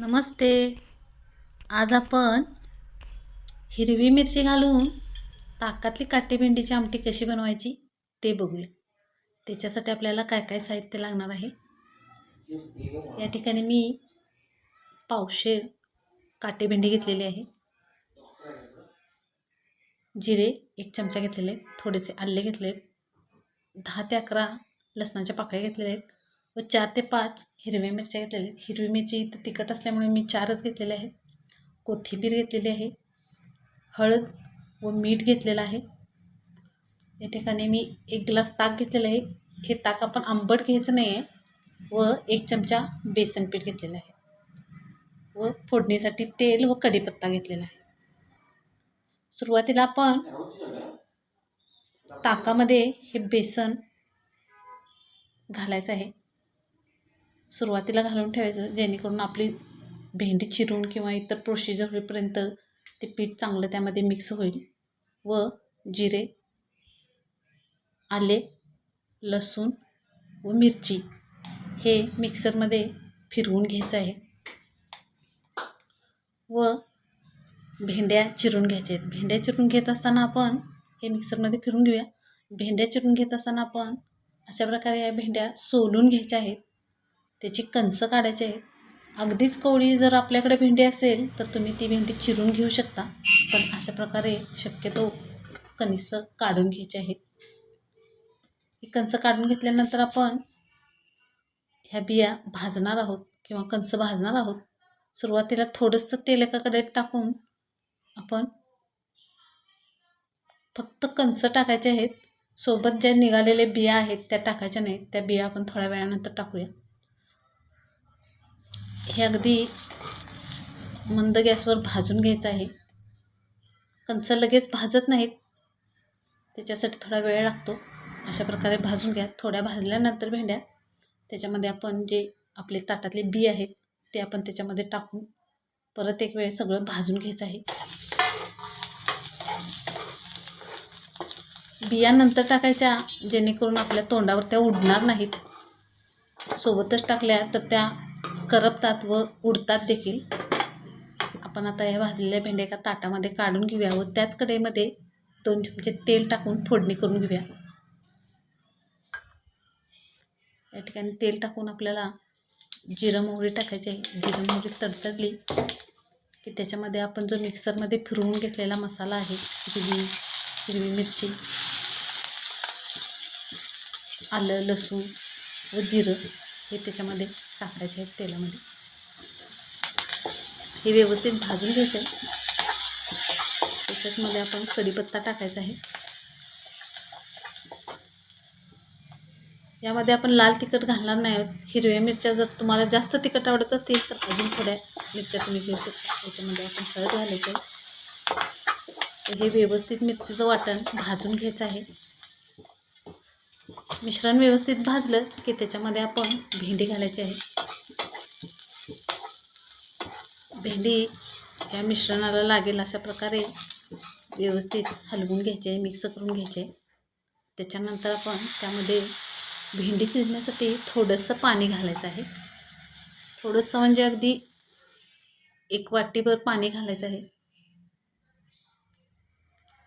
नमस्ते. आज आपण हिरवी मिरची घालून ताकातली काटेभेंडीची आमटी कशी बनवायची ते बघूया. त्याच्यासाठी आपल्याला काय काय साहित्य लागणार आहे? या ठिकाणी मी पावशेर काटे भेंडी घेतलेली आहे. जिरे एक चमचा घेतलेले आहेत. थोडेसे आले घेतले आहेत. दहा ते अकरा लसणाच्या पाकळ्या घेतलेल्या आहेत. व चार ते पाच हिरव्या मिरच्या घेतलेल्या आहेत. हिरवी मिरची इथं तिखट असल्यामुळे मी चारच घेतलेले आहेत. कोथिंबीर घेतलेली आहे. हळद व मीठ घेतलेलं आहे. या ठिकाणी मी एक ग्लास ताक घेतलेलं आहे. हे ताक आपण आंबट घ्यायचं नाही आहे व एक चमचा बेसन पीठ घेतलेलं आहे. व फोडणीसाठी तेल व कढीपत्ता घेतलेला आहे. सुरुवातीला आपण ताकामध्ये हे बेसन घालायचं आहे. सुरुवातीला घालून ठेवायचं जेणेकरून आपली भेंडी चिरून किंवा इतर प्रोसिजर होईपर्यंत ते पीठ चांगलं त्यामध्ये मिक्स होईल. व जिरे आले लसूण व मिरची हे मिक्सरमध्ये फिरवून घ्यायचं आहे. व भेंड्या चिरून घ्यायच्या आहेत. भेंड्या चिरून घेत असताना आपण हे मिक्सरमध्ये फिरून घेऊया. भेंड्या चिरून घेत असताना आपण अशा प्रकारे या भेंड्या सोलून घ्यायच्या आहेत. त्याची कणसं काढायची आहेत. अगदीच कवळी जर आपल्याकडे भेंडी असेल तर तुम्ही ती भेंडी चिरून घेऊ शकता. पण अशा प्रकारे शक्यतो कणसं काढून घ्यायचे आहेत. ही कणसं काढून घेतल्यानंतर आपण ह्या बिया भाजणार आहोत किंवा कणसं भाजणार आहोत. सुरुवातीला थोडंसं तेल एका टाकून आपण फक्त कणसं टाकायचे आहेत. सोबत ज्या निघालेले बिया आहेत त्या टाकायच्या नाहीत. त्या बिया आपण थोड्या वेळानंतर टाकूया. हे अगदी मंद गॅसवर भाजून घ्यायचं आहे. कंच लगेच भाजत नाहीत. त्याच्यासाठी थोडा वेळ लागतो. अशा प्रकारे भाजून घ्या. थोड्या भाजल्यानंतर भेंड्या त्याच्यामध्ये आपण जे आपले ताटातले बी आहेत ते आपण त्याच्यामध्ये टाकून परत एक वेळ सगळं भाजून घ्यायचं आहे. बियानंतर टाकायच्या जेणेकरून आपल्या तोंडावर त्या उडणार नाहीत. सोबतच टाकल्या तर त्या करपतात व उडतात देखील. आपण आता या भाजलेल्या भेंड्या एका ताटामध्ये काढून घेऊया व त्याच कढईमध्ये दोन चमचे तेल टाकून फोडणी करून घेऊया. या ठिकाणी तेल टाकून आपल्याला जिरं मोहरी टाकायची आहे. जिरं मोहरी तडतडली की त्याच्यामध्ये आपण जो मिक्सरमध्ये फिरवून घेतलेला मसाला आहे हिरवी हिरवी मिरची आलं लसूण व जिरं हे त्याच्यामध्ये टाकायचे आहेत तेलामध्ये. हे व्यवस्थित भाजून घ्यायचं आहे त्याच्याचमध्ये आपण कढीपत्ता टाकायचा आहे. यामध्ये आपण लाल तिखट घालणार नाही आहोत. हिरव्या मिरच्या जर तुम्हाला जास्त तिखट आवडत असतील तर अजून थोड्या मिरच्या तुम्ही घेऊ शकता. त्याच्यामध्ये आपण हळद घालायचं आहे हे व्यवस्थित मिरचीचं वाटण भाजून घ्यायचं आहे. मिश्रण व्यवस्थित भाजलं की त्याच्यामध्ये आपण भेंडी घालायची आहे. भेंडी या मिश्रणाला लागेल अशा प्रकारे व्यवस्थित हलवून घ्यायचे मिक्स करून घ्यायचे. त्याच्यानंतर आपण त्यामध्ये भेंडी शिजण्यासाठी थोडंसं पाणी घालायचं आहे. थोडंसं म्हणजे अगदी एक वाटीभर पाणी घालायचं आहे.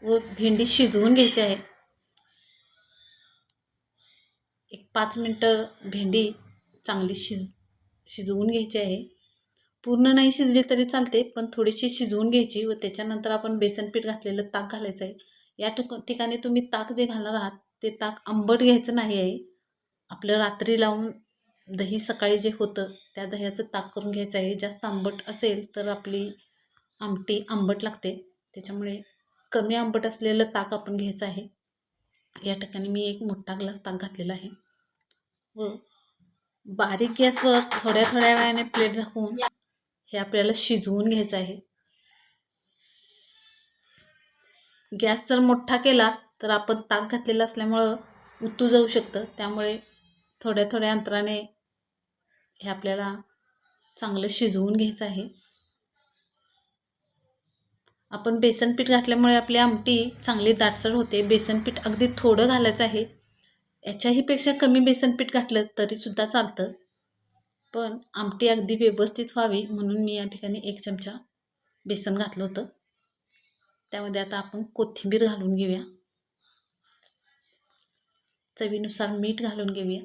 व भेंडी शिजवून घ्यायची आहे. एक पाच मिनटं भेंडी चांगली शिज शिजवून घ्यायची आहे. पूर्ण नाही शिजली तरी चालते पण थोडीशी शिजवून घ्यायची व त्याच्यानंतर आपण बेसन पीठ घातलेलं ताक घालायचं आहे या ठिक ठिकाणी तुम्ही ताक जे घालणार आहात ते ताक आंबट घ्यायचं नाही आहे. आपलं रात्री लावून दही सकाळी जे होतं त्या दह्याचं ताक करून घ्यायचं आहे. जास्त आंबट असेल तर आपली आमटी आंबट लागते. त्याच्यामुळे कमी आंबट असलेलं ताक आपण घ्यायचं आहे. या ठिकाणी मी एक मोठा ग्लास ताक घातलेला आहे. व बारीक गॅसवर थोड्या थोड्या वेळाने प्लेट झाकून हे आपल्याला शिजवून घ्यायचं आहे. गॅस जर मोठा केला तर आपण ताक घातलेला असल्यामुळं उतू जाऊ शकतं. त्यामुळे थोड्या थोड्या अंतराने हे आपल्याला चांगलं शिजवून घ्यायचं आहे. आपण बेसन पीठ घातल्यामुळे आपली आमटी चांगली दाटसर होते. बेसन पीठ अगदी थोडं घालायचं आहे. याच्याहीपेक्षा कमी बेसन पीठ घातलं तरीसुद्धा चालतं. पण आमटी अगदी व्यवस्थित व्हावी म्हणून मी या ठिकाणी एक चमचा बेसन घातलं होतं. त्यामध्ये आता आपण कोथिंबीर घालून घेऊया. चवीनुसार मीठ घालून घेऊया.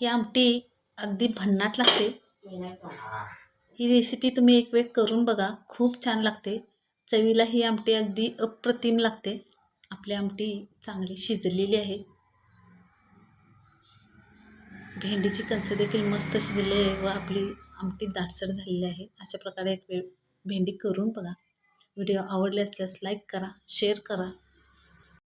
ही आमटी अगदी भन्नाट लागते. ही रेसिपी तुम्ही एक वेळ करून बघा. खूप छान लागते. चवीला ही आमटी अगदी अप्रतिम लागते. आपली आमटी चांगली शिजलेली आहे. भेंडीची कणसं देखील मस्त शिजले आहे व आपली आमटी दाटसर झालेली आहे. अशा प्रकारे एक वेळ भेंडी करून बघा. व्हिडिओ आवडले असल्यास लाईक करा शेअर करा.